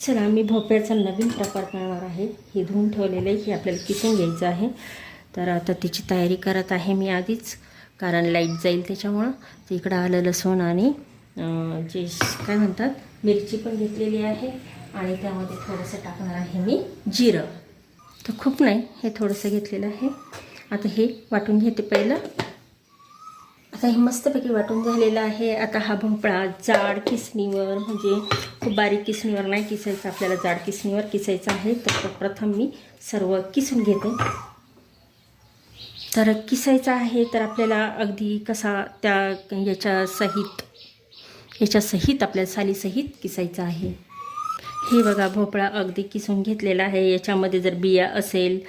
चला मी भोपळ्याचा नवीन प्रकार करणार आहे. हे धुवून ठेवलेलं आहे हे आपल्याला किसून घ्यायचं आहे. तर आता तिची तयारी करत आहे मी आधीच कारण लाइट जाईल त्याच्यामुळं. तर इकडं आलं लसूण आणि जे काय म्हणतात मिरची पण घेतलेली आहे. आणि त्यामध्ये थोडंसं टाकणार आहे मी जिरं. तर खूप नाही हे थोडंसं घेतलेलं आहे. आता हे वाटून घेते पहिलं. आता हे मस्तपैकी वाटून झालेलं आहे. आता हा भोपळा जाड किसणीवर म्हणजे खूप बारीक किसणीवर नाही किसायचा आपल्याला जाड किसणीवर किसायचं आहे. तर तो प्रथम मी सर्व किसून घेते. तर किसायचा आहे तर आपल्याला अगदी कसा त्या याच्या सहित याच्या सहित आपल्या सालीसहित किसायचा आहे. हे बघा भोपळा अगदी किसून घेतलेला आहे. याच्यामध्ये जर बिया असेल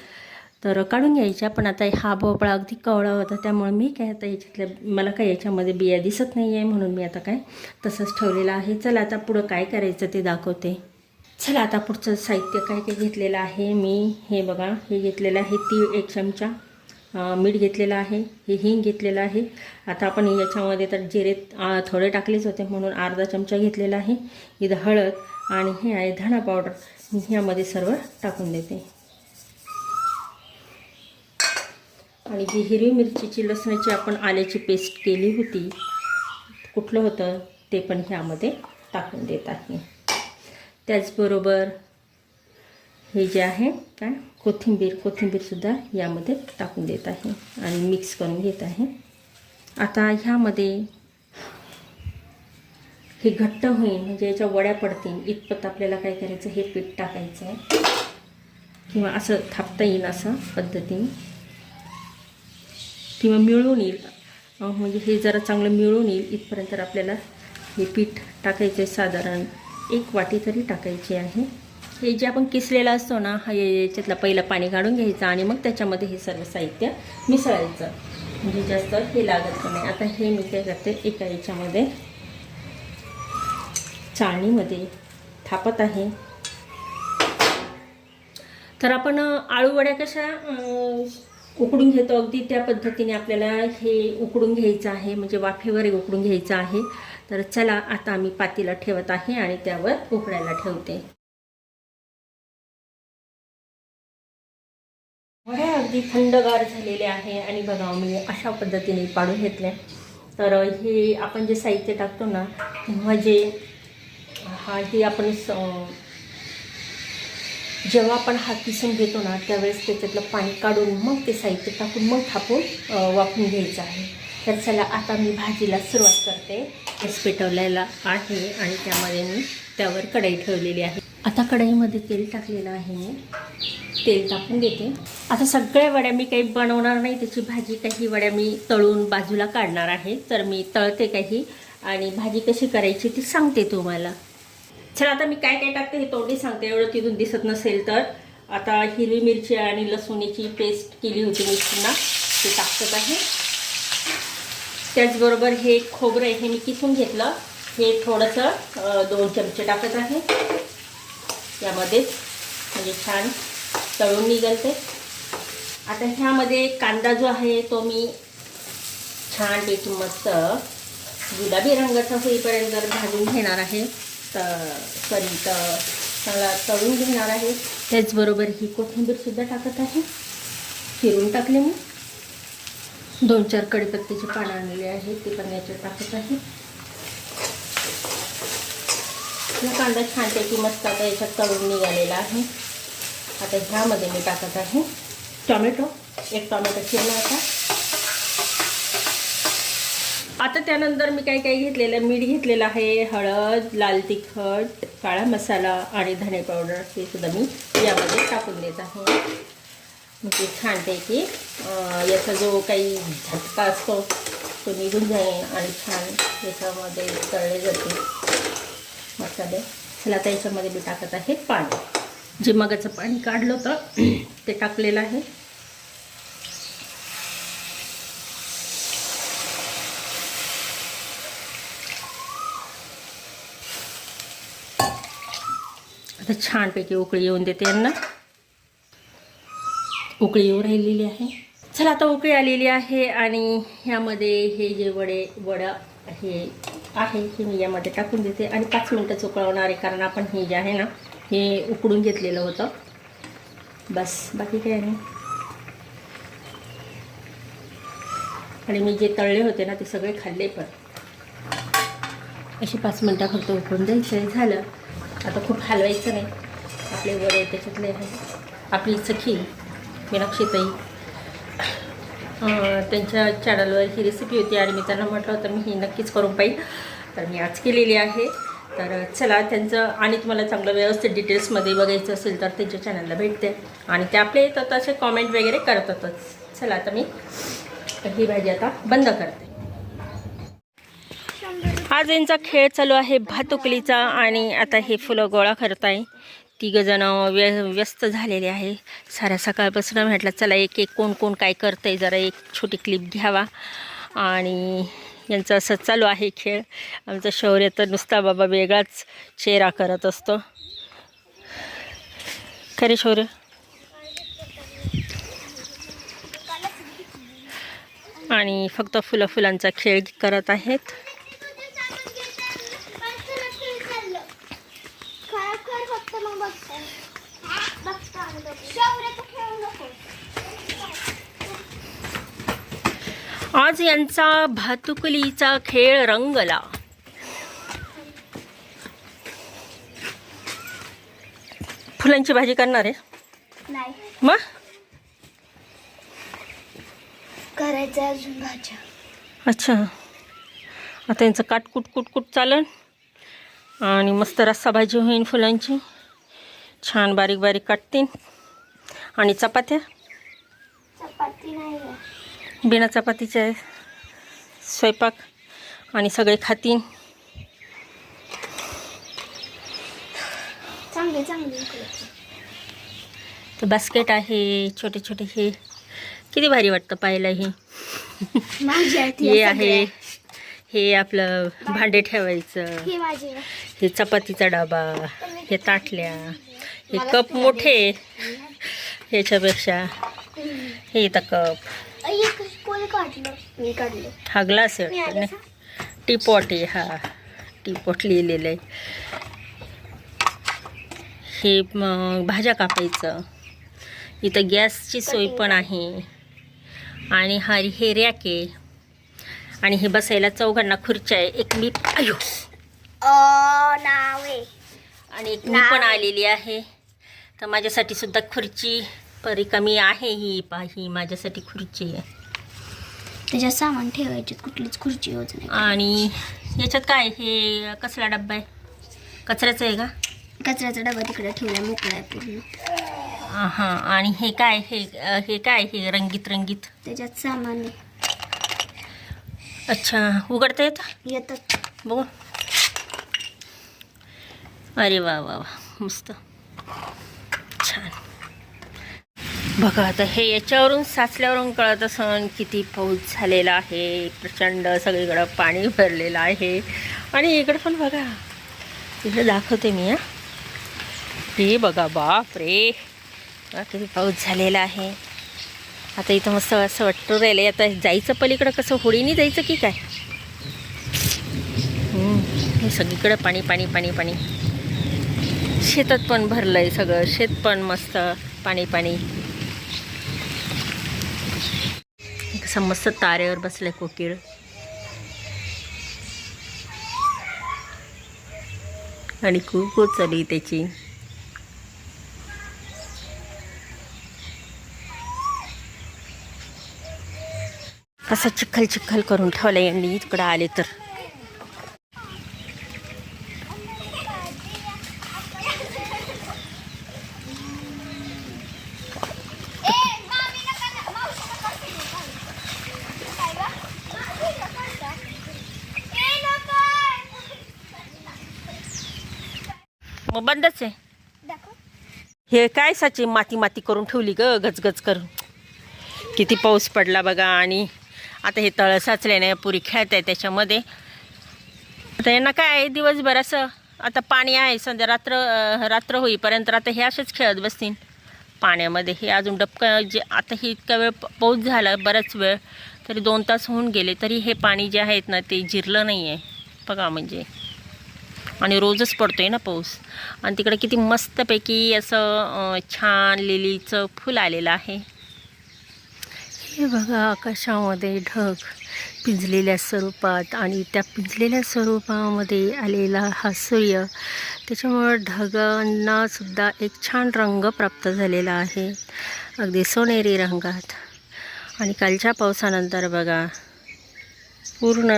तर काढून घ्यायच्या पण आता हा भोपळा अगदी कवळा होता त्यामुळे मी काय आता याच्यातल्या मला काय याच्यामध्ये बिया दिसत नाही आहे म्हणून मी आता काय तसंच ठेवलेलं आहे. चला आता पुढं काय करायचं ते दाखवते. चला आता पुढचं साहित्य काय काय घेतलेलं आहे मी. हे बघा हे घेतलेलं आहे तीळ एक चमचा. मीठ घेतलेलं आहे हे हिंग घेतलेलं आहे. आता आपण याच्यामध्ये तर जिरे थोडे टाकलेच होते म्हणून अर्धा चमचा घेतलेला आहे. इथं हळद आणि हे आहे धणा पावडर. मी ह्यामध्ये सर्व टाकून देते. आणि जी हिरवी मिरचीची लसणाची आपण आल्याची पेस्ट केली होती कुठलं होतं ते पण ह्यामध्ये टाकून देत आहे. त्याचबरोबर हे जे आहे काय कोथिंबीर कोथिंबीरसुद्धा यामध्ये टाकून देत आहे आणि मिक्स करून घेत आहे. आता ह्यामध्ये हे घट्ट होईल म्हणजे याच्या वड्या पडतील इतपत आपल्याला काय करायचं हे पीठ टाकायचं आहे. किंवा असं थापता येईल असं पद्धतीने. किंवा मिळून येईल. म्हणजे हे जरा चांगलं मिळून येईल. इथपर्यंत आपल्याला हे पीठ टाकायचे साधारण एक वाटी तरी टाकायची आहे. हे जे आपण किसलेलं असतो ना हा याच्यातला याच्यातलं पहिलं पाणी काढून घ्यायचं आणि मग त्याच्यामध्ये हे सर्व साहित्य मिसळायचं. म्हणजे जास्त हे लागत नाही. आता हे मी काय करते एका याच्यामध्ये चाळणीमध्ये थापत आहे. तर आपण आळूवड्या कशा उकडून घेतो. अगदी त्या पद्धतीने आपल्याला हे उकडून घ्यायचं आहे म्हणजे वाफेवर उकडून घ्यायचं आहे. तर चला आता आम्ही पातीला ठेवत आहे आणि त्यावर उकडायला ठेवते. वड्या अगदी थंडगार झालेले आहे आणि बघा मी अशा पद्धतीने पाडून घेतल्या तर हे आपण जे साहित्य टाकतो ना तेव्हा जे हा हे आपण स जेव्हा आपण हा किसून घेतो ना त्यावेळेस त्याच्यातलं पाणी काढून मग ते साहित्य टाकून मग थापून वापरून घ्यायचं आहे. तर चला आता मी भाजीला सुरुवात करते. गॅस पेटवलेला आहे आणि त्यामध्ये मी त्यावर कढई ठेवलेली आहे. आता कढईमध्ये तेल टाकलेलं आहे मी. तेल टाकून देते आता सगळ्या वड्या मी काही बनवणार नाही त्याची भाजी काही वड्या मी तळून बाजूला काढणार आहे. तर मी तळते काही आणि भाजी कशी करायची ती सांगते तुम्हाला. चला आता मी काय काय टाकते हे तोंडी सांगते. एवढं तिथून दिसत नसेल तर. आता हिरवी मिरची आणि लसूणीची पेस्ट केली होती मी पुन्हा. ते टाकत आहे. त्याचबरोबर हे खोबरं हे मी किसून घेतलं. हे थोडंसं दोन चमचे टाकत आहे. यामध्येच म्हणजे छान तळून निघालते. आता ह्यामध्ये कांदा जो आहे तो मी छानपैकी मस्त गुलाबी रंगाचा होईपर्यंत भाजून घेणार आहे. सॉरी तर चांगला तळून घेणार आहे. त्याचबरोबर ही कोथिंबीरसुद्धा टाकत आहे. चिरून टाकले मी. दोन चार कढीपत्त्याचे पानं आणलेले आहे ते पण याच्यात टाकत आहे. हा कांदा छानपैकी मस्त आता याच्यात तळून निघालेला आहे. आता ह्यामध्ये मी टाकत आहे टोमॅटो. एक टोमॅटो चिरला होता आता त्यानंतर मी काय काय घेतलेलं मीठ घेतलेलं आहे हळद लाल तिखट काळा मसाला आणि धणे पावडर हे सुद्धा मी यामध्ये टाकून देत आहे. म्हणजे छानपैकी याचा जो काही झटका असतो तो निघून जाईल आणि छान याच्यामध्ये तळले जाते मसाले. चला आता याच्यामध्ये मी टाकत आहे पाणी. जे मगाचं पाणी काढलं होतं ते टाकलेलं आहे. आता छानपैकी उकळी येऊन देते यांना. उकळी येऊ राहिलेली आहे. चला आता उकळी आलेली आहे आणि ह्यामध्ये हे जे वडे वडा हे आहे हे मी यामध्ये टाकून देते. आणि पाच मिनटं उकळवणार आहे कारण आपण हे जे आहे ना हे उकडून घेतलेलं होतं. बस बाकी काय नाही आणि मी जे तळले होते ना ते सगळे खाल्ले पण. असे पाच मिनटं फक्त उकडून द्यायचं. झालं. आता खूप हलवायचं नाही. आपले वडे त्याच्यातले आहे. आपली सखी मीनाक्षीताई. त्यांच्या चॅनलवर ही रेसिपी होती आणि मी त्यांना म्हटलं होतं मी ही नक्कीच करून पाहिजे तर मी आज केलेली आहे. तर चला त्यांचं आणि तुम्हाला चांगलं व्यवस्थित डिटेल्समध्ये बघायचं असेल तर त्यांच्या चॅनलला भेटते. आणि ते आपले येतात असे कॉमेंट वगैरे करतातच. चला आता मी ही भाजी आता बंद करते. आज यांचा खेळ चालू आहे भातुकलीचा आणि आता हे फुलं गोळा करत आहे. तिघं जणं व्य व्यस्त झालेले आहे. साऱ्या सकाळपासून म्हटलं चला एक एक कोण कोण काय करतंय? जरा एक छोटी क्लिप घ्यावा. आणि यांचं असं चालू आहे खेळ. आमचा शौर्य तर नुसता बाबा वेगळाच चेहरा करत असतो. खरे शौर्य? आणि फक्त फुलं फुलांचा खेळ करत आहेत खरोखर फक्त मग बघताय बघता शौर्याचं खेळू नको आज यांचा भातुकलीचा खेळ रंगला. फुलांची भाजी करणार आहे? नाही. मग? करायचं अजून भाज्या. अच्छा. आता यांचं काटकुट कुटकुट चालन. आणि मस्त रस्सा भाजी होईन फुलांची. छान बारीक बारीक काटतील आणि चपात्या? चपाती नाही. बिना चपातीचे स्वयंपाक आणि सगळे खातीन. चांगले चांगले. तर बास्केट आहे छोटे छोटे हे. किती भारी वाटतं पाहायला हे. ती हे. आहे. हे आपलं भांडे ठेवायचं. ही. हे चपातीचा डबा हे ताटल्या हे कप मोठे. ह्याच्यापेक्षा. हे इथं कप अय्य, कश- कोणी काढलं मी काढलं. हा ग्लास मी आहे. टीपॉट आहे हा. टीपॉट लिहिलेलं आहे. हे मग भाज्या कापायचं. इथं गॅसची सोय पण आहे. आणि हा हे रॅक आहे. आणि हे बसायला चौघांना खुर्च्या आहे. एक मी अयो. नावे आणि एक मी पण आलेली आहे. तर माझ्यासाठी सुद्धा खुर्ची परिकमी आहे ही पा ही माझ्यासाठी खुर्ची आहे. त्याच्यात सामान ठेवायचे कुठलीच खुर्ची होत नाही. आणि याच्यात काय हे कसला डब्बा आहे? कचऱ्याचा आहे का? कचऱ्याचा डबा तिकडे ठेवला मोकळा आहे पूर्ण. हां आणि हे काय हे हे काय हे रंगीत रंगीत? त्याच्यात सामान आहे. अच्छा उघडता येतं? येतात बघू. अरे वा वा वा मस्त छान बघा आता हे याच्यावरून साचल्यावरून कळत असं किती पाऊस झालेला आहे. प्रचंड सगळीकडं पाणी भरलेलं आहे. आणि इकडं पण बघा इकडे दाखवते मी हां. हे बघा बाप रे. किती पाऊस झालेला आहे. आता इथं मस्त असं वाटतं राहिलं आता जायचं पलीकडं कसं होळीने जायचं की काय? हे सगळीकडं पाणी पाणी पाणी पाणी. शेतात पण भरलं आहे सगळं. शेत पण मस्त पाणी पाणी. कसं मस्त तारेवर बसलंय कोकिळ. आणि खूप खूप चालू त्याची. असं चिखल चिखल करून ठेवलं यांनी. इकडं आले तर मग बंदच आहे. हे काय साची माती माती करून ठेवली ग गजगज करून. किती पाऊस पडला बघा आणि आता हे तळं साचल्याने पुरी खेळत आहे त्याच्यामध्ये. आता यांना काय आहे दिवसभर असं आता पाणी आहे संध्या रात्र रात्र होईपर्यंत आता हे असेच खेळत बसतील. पाण्यामध्ये हे अजून डबकं जे आता हे इतका वेळ पाऊस झाला बराच वेळ तरी दोन तास होऊन गेले तरी हे पाणी जे आहेत ना ते जिरलं नाही आहे बघा म्हणजे. आणि रोजच पडतो आहे ना पाऊस. आणि तिकडे किती मस्तपैकी असं छान लिलीचं फुल आलेलं आहे. हे बघा आकाशामध्ये ढग पिंजलेल्या स्वरूपात आणि त्या पिंजलेल्या स्वरूपामध्ये आलेला हा सूर्य. त्याच्यामुळं ढगांना सुद्धा एक छान रंग प्राप्त झालेला आहे. अगदी सोनेरी रंगात. आणि कालच्या पावसानंतर बघा पूर्ण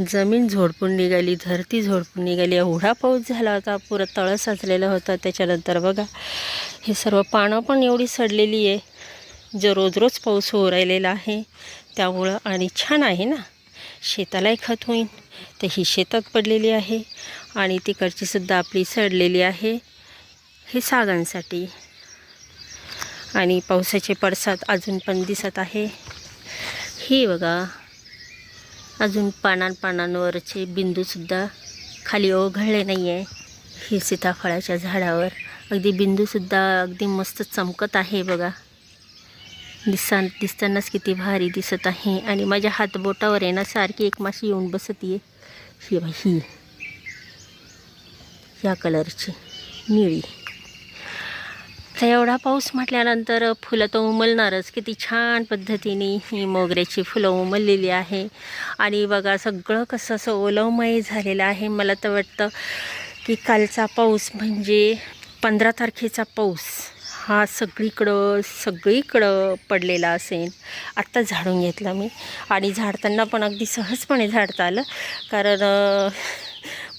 जमीन झोडपून निघाली धरती झोडपून निघाली. एवढा पाऊस झाला होता पुरं तळं साचलेलं होतं. त्याच्यानंतर बघा हे सर्व पानं पण एवढी सडलेली आहे. जो रोज रोज पाऊस होऊ राहिलेला आहे त्यामुळं आणि छान आहे ना. शेतालाही खत होईल तर ही शेतात पडलेली आहे आणि तिकडची सुद्धा आपली सडलेली आहे हे सागांसाठी. आणि पावसाचे पडसाद अजून पण दिसत आहे. हे बघा अजून पानां पानांवरचे बिंदूसुद्धा खाली ओघळले नाही आहे हे सीताफळाच्या झाडावर. अगदी बिंदूसुद्धा अगदी मस्त चमकत आहे बघा. दिसा दिसतानाच किती भारी दिसत आहे. आणि माझ्या हातबोटावर आहे ना सारखी एक माशी येऊन बसत आहे ही ही. या कलरची निळी. तर एवढा पाऊस म्हटल्यानंतर फुलं तर उमलणारच. किती छान पद्धतीने ही मोगऱ्याची फुलं उमललेली आहे. आणि बघा सगळं कसं असं ओलवमय झालेलं आहे. मला तर वाटतं की कालचा पाऊस म्हणजे पंधरा तारखेचा पाऊस हा सगळीकडं सगळीकडं पडलेला असेल. आत्ता झाडून घेतला मी. आणि झाडताना पण अगदी सहजपणे झाडता आलं कारण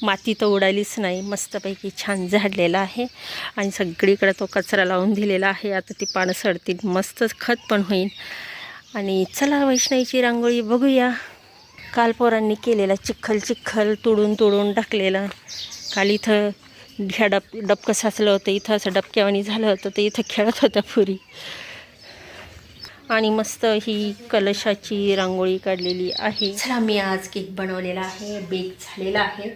माती तर उडालीच नाही. मस्तपैकी छान झाडलेला आहे. आणि सगळीकडे तो कचरा लावून दिलेला आहे. आता ती पानं सडतील. मस्तच खत पण होईल. आणि चला वैष्णवीची रांगोळी बघूया. काल पोरांनी केलेला चिखल चिखल तोडून तोडून टाकलेला. काल इथं ह्या डब डबकं साचलं होतं. इथं असं डबक्यावानी झालं होतं. तर इथं खेळत होता पुरी. आणि मस्त ही कलशाची रांगोळी काढलेली आहे. चला मी आज केक बनवलेला आहे. बेक झालेला आहे.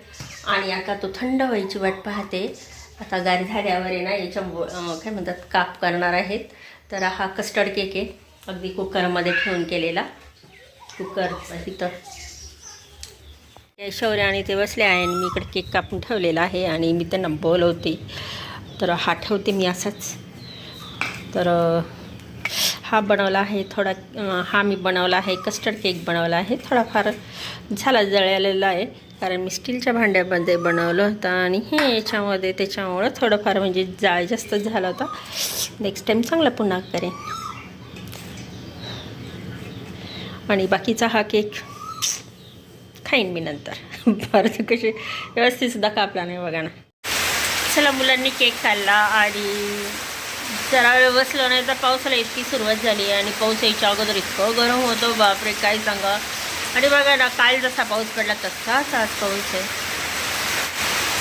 आणि आता तो थंड व्हायची वाट पाहते. आता गार झाल्यावर आहे ना याच्या काय म्हणतात काप करणार आहेत. तर हा कस्टर्ड केक आहे. अगदी कुकरमध्ये ठेवून केलेला. कुकर इथं. शौर्य आणि ते बसले आहे आणि मी इकडे केक कापून ठेवलेला आहे आणि मी त्यांना बोलवते. तर हा ठेवते मी असाच. तर हा बनवला आहे थोडा हा मी बनवला आहे कस्टर्ड केक बनवला आहे. थोडाफार झाला जळलेला आहे. कारण मी स्टीलच्या भांड्यामध्ये बनवलं होतं आणि हे याच्यामध्ये त्याच्यामुळं थोडंफार म्हणजे जाळ जास्त झाला होता. नेक्स्ट टाईम चांगला पुन्हा करेन. आणि बाकीचा हा केक खाईन मी नंतर. बरं कसे व्यवस्थित सुद्धा कापला नाही बघा ना. चला मुलांनी केक खाल्ला आणि जरा वेळ बसलो नाही तर पावसाला इतकी सुरुवात झाली आणि पाऊस यायच्या अगोदर इतकं गरम होतो. बापरे काय सांगा. आणि बघा ना काल जसा पाऊस पडला तसाच आज पाऊस आहे.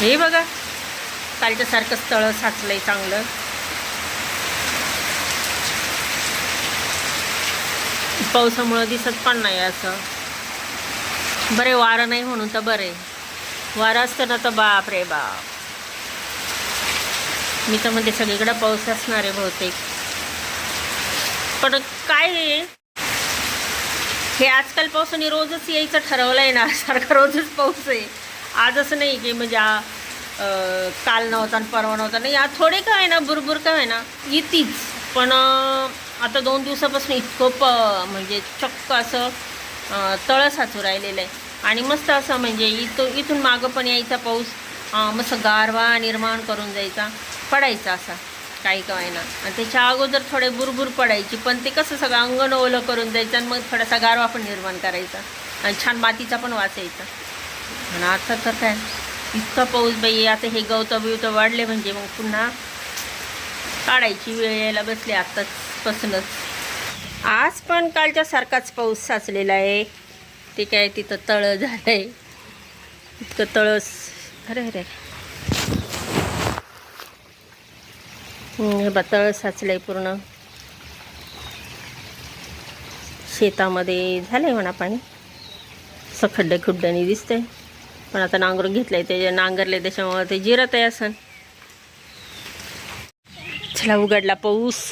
हे बघा कालच्या सारखं साचलं साचलंय चांगलं. पावसामुळं दिसत पण नाही असं. बरे वारं नाही म्हणून तर बरे. वारं असतं ना तर बाप रे बाप. मी तर म्हणते सगळीकडं पाऊस असणार आहे बहुतेक. पण काय हे आजकाल पावसाने रोजच यायचं ठरवलं आहे ना सारखा रोजच पाऊस आहे. आज असं नाही की म्हणजे काल नव्हता आणि परवा नव्हता. नाही आज थोडे का आहे ना बुरबुर का आहे ना येतीच. पण आता दोन दिवसापासून इतकं प म्हणजे चक्क असं तळ साचू राहिलेलं आहे आणि मस्त असं म्हणजे इथं इथून मागं पण यायचा पाऊस. मस्त गारवा निर्माण करून जायचा पडायचा असा. काही काय ना. आणि त्याच्या अगोदर थोडे बुरबुर पडायची पण ते कसं सगळं अंगण ओलं करून द्यायचं आणि मग थोडासा गारवा पण निर्माण करायचा. आणि छान मातीचा पण वाचायचा आणि आता तर काय इतका पाऊस बाई आता हे गवतं बिवतं वाढले म्हणजे मग पुन्हा काढायची वेळ यायला बसले आत्ताच पासूनच आज पण कालच्या सारखाच पाऊस साचलेला आहे. ते काय तिथं तळं झालं आहे इतकं तळस. अरे अरे. हे बा तळ साचलंय पूर्ण. शेतामध्ये झालंय म्हणा पाणी. असं खड्डे खुड्ड्याने दिसतंय. पण आता नांगरून घेतलंय ते नांगरले त्याच्यामुळे ते जिरत आहे असं. चला उघडला पाऊस.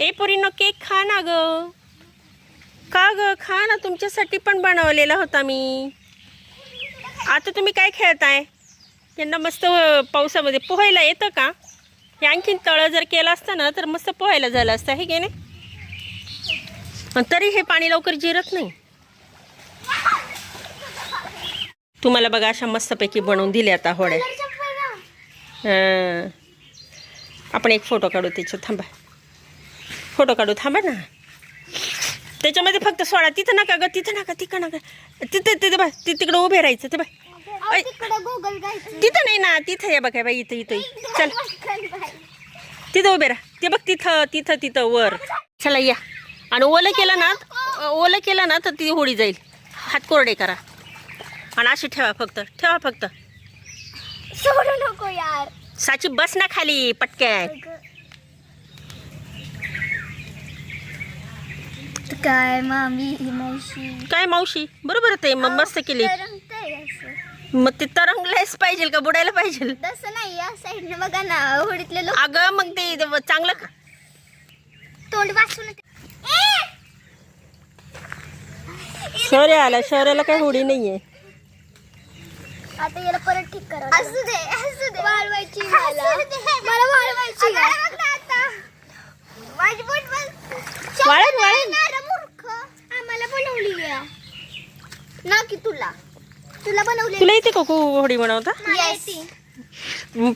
ए पोरीनो केक खा ना ग. का ग? खा ना तुमच्यासाठी पण बनवलेला होता मी. आता तुम्ही काय खेळताय? यांना मस्त पावसामध्ये पोहायला येतं का? हे आणखीन तळं जर केलं असतं ना तर मस्त पोहायला झालं असतं हे की नाही? तरी हे पाणी लवकर जिरत नाही. तुम्हाला बघा अशा मस्तपैकी बनवून दिल्या आता होड्या. हां. आपण एक फोटो काढू त्याच्यात थांबा. फोटो काढू थांबा ना. त्याच्यामध्ये फक्त सोडा तिथं नका ग तिथं नका तिथं नका. तिथं तिथं बा तिकडं उभे राहायचं ते बाय ऐ. गुगल तिथं नाही ना तिथं या बघा बाई इथं इथं. चल. तिथं उभे राहा. ते बघ तिथं तिथं तिथं वर. चला या. आणि ओलं केलं ना ओलं केलं ना तर ती होडी जाईल. हात कोरडे करा. आणि अशी ठेवा फक्त ठेवा फक्त. सोडू नको यार. साची बस ना खाली पटक्यात. काय मामी मावशी? काय मावशी? बरोबर ते मग मस्त केली. असं. मग ते तरंगलाच पाहिजे का? बुडायला पाहिजे? तसं नाही या साईडने बघा ना होडीतले लोक. अगं मग ते चांगलं का? तोंड वाचून शौर्य आला शौर्याला काय होडी नाहीये. आता याला परत ठीक करा असू दे असू दे. वाळवायची मला. मला वाळवायची आता. माझी बोट बस आम्हाला बनवली. ना की तुला? तुला बनवली तुला येते का होडी बनवता?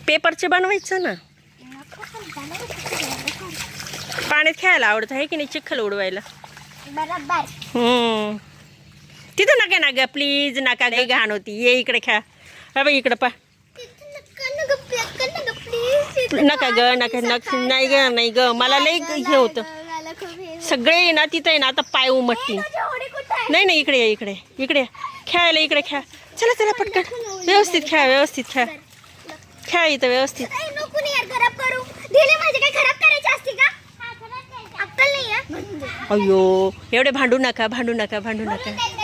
पेपरचे बनवायचं ना. पाण्यात खेळायला आवडतं आहे की नाही? चिखल उडवायला. हम्म. तिथं नका ना ग प्लीज नका ग घाण होती. ये इकडे खेळा हा बाई इकडे पा. नका ग नका नका. नाही ग नाही ग. मला लई हे होतं. सगळे ना तिथं आहे ना आता पाय उमटतील. नाही नाही इकडे या इकडे इकडे. खेळायला इकडे खेळा. चला चला पटकन. व्यवस्थित खेळा व्यवस्थित खेळा. खेळा इथं व्यवस्थित. अयो एवढे भांडू नका भांडू नका भांडू नका.